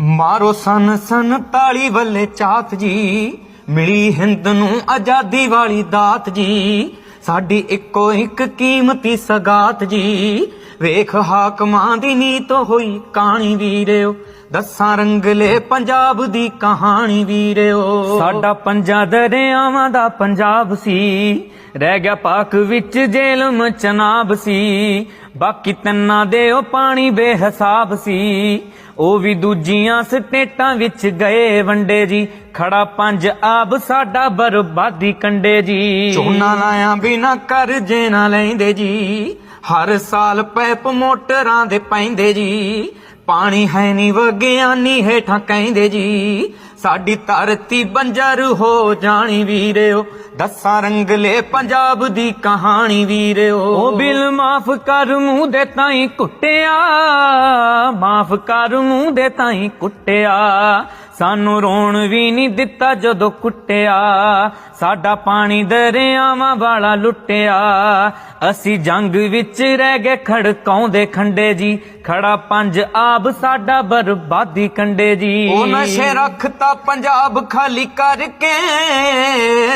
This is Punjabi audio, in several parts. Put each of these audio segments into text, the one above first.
ਮਾਰੋ ਸਨ ਸਨ ਤਾਲੀ ਵੱਲੇ ਚਾਤ ਜੀ, ਮਿਲੀ ਹਿੰਦ ਨੂੰ ਆਜ਼ਾਦੀ ਵਾਲੀ ਦਾਤ ਜੀ, ਸਾਡੀ ਇੱਕੋ ਇੱਕ ਕੀਮਤੀ ਸਗਾਤ ਜੀ। ਵੇਖ ਹਾਕਮਾਂ ਦੀ ਨੀਤ ਹੋਈ ਕਹਾਣੀ ਵੀਰਿਓ। ਦੱਸਾਂ ਰੰਗਲੇ ਪੰਜਾਬ ਦੀ ਕਹਾਣੀ ਵੀਰਿਓ। ਸਾਡਾ ਪੰਜਾ ਦਰਿਆਵਾਂ ਦਾ ਪੰਜਾਬ ਸੀ। ਰਹਿ ਗਿਆ ਪਾਕ ਵਿੱਚ ਜੇਲਮ ਚਨਾਬ ਸੀ। ਬਾਕੀ ਤੰਨਾ ਦੇ ਉਹ ਪਾਣੀ ਬੇਹਿਸਾਬ ਸੀ। ਉਹ ਵੀ ਦੂਜੀਆਂ ਸਟੇਟਾਂ ਵਿੱਚ ਗਏ ਵੰਡੇ ਜੀ। ਖੜਾ ਪੰਜ ਆਬ ਸਾਡਾ ਬਰਬਾਦੀ ਕੰਡੇ ਜੀ। ਝੋਨਾ ਲਾਇਆ ਬਿਨਾ ਕਰਜ਼ੇ ਨਾ ਲੈਂਦੇ ਜੀ। ਹਰ ਸਾਲ ਪੈਪ ਮੋਟਰਾਂ ਦੇ ਪੈਂਦੇ ਜੀ। ਪਾਣੀ ਹੈ ਨਹੀਂ ਵਗਿਆਨੀ ਹੇਠਾਂ ਕਹਿੰਦੇ ਜੀ। ਸਾਡੀ ਧਰਤੀ ਬੰਜਰ ਹੋ ਜਾਣੀ ਵੀਰਿਓ। ਦੱਸਾਂ ਰੰਗਲੇ ਪੰਜਾਬ ਦੀ ਕਹਾਣੀ ਵੀਰਿਓ। ਉਹ ਬਿਲ ਮਾਫ ਕਰ ਮੂੰਹ ਦੇ ਤਾਈ ਕੁੱਟਿਆ। ਮਾਫ ਕਰ ਮੂੰਹ ਦੇ ਤਾਈ ਕੁੱਟਿਆ। ਸਾਨੂੰ ਰੋਣ ਵੀ ਨਹੀਂ ਦਿੱਤਾ ਜਦੋਂ ਕੁੱਟਿਆ। ਸਾਡਾ ਪਾਣੀ ਦਰਿਆਵਾਂ ਵਾਲਾ ਲੁੱਟਿਆ। ਅਸੀਂ ਜੰਗ ਵਿੱਚ ਰਹਿ ਗਏ ਖੜਕਾਉਂਦੇ ਖੰਡੇ ਜੀ। ਖੜਾ ਪੰਜ ਆਬ ਸਾਡਾ ਬਰਬਾਦੀ ਕੰਡੇ ਜੀ। ਉਹ ਨਸ਼ੇ ਰੱਖਤਾ ਪੰਜਾਬ ਖਾਲੀ ਕਰਕੇ।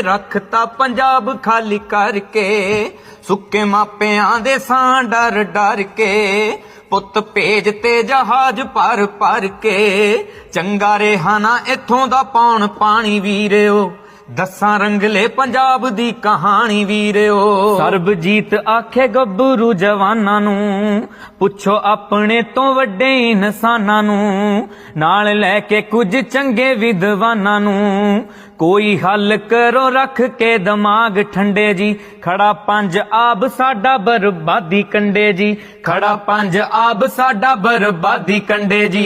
ਰੱਖਤਾ ਪੰਜਾਬ ਖਾਲੀ ਕਰਕੇ, ਸੁੱਕੇ ਮਾਪਿਆਂ ਦੇ ਸਾਂ ਡਰ ਡਰ ਕੇ, ਪੁੱਤ ਭੇਜ ਤੇ ਜਹਾਜ਼ ਭਰ ਭਰ ਕੇ, ਚੰਗਾ ਰਿਹਾ ਨਾ ਇੱਥੋਂ ਦਾ ਪਾਉਣ ਪਾਣੀ ਵੀਰਿਓ। ਦੱਸਾਂ ਰੰਗਲੇ ਪੰਜਾਬ ਦੀ ਕਹਾਣੀ ਵੀਰਿਓ। ਸਰਬਜੀਤ ਆਖੇ ਗੱਭਰੂ ਜਵਾਨਾਂ ਨੂੰ, ਪੁੱਛੋ ਆਪਣੇ ਤੋਂ ਵੱਡੇ ਇਨਸਾਨਾਂ ਨੂੰ, ਨਾਲ ਲੈ ਕੇ ਕੁਝ ਚੰਗੇ ਵਿਦਵਾਨਾਂ ਨੂੰ। ਕੋਈ ਹੱਲ ਕਰੋ ਰੱਖ ਕੇ ਦਿਮਾਗ ਠੰਡੇ ਜੀ, ਖੜਾ ਪੰਜ ਆਬ ਸਾਡਾ ਬਰਬਾਦੀ ਕੰਡੇ ਜੀ, ਖੜਾ ਪੰਜ ਆਬ ਸਾਡਾ ਬਰਬਾਦੀ ਕੰਡੇ ਜੀ।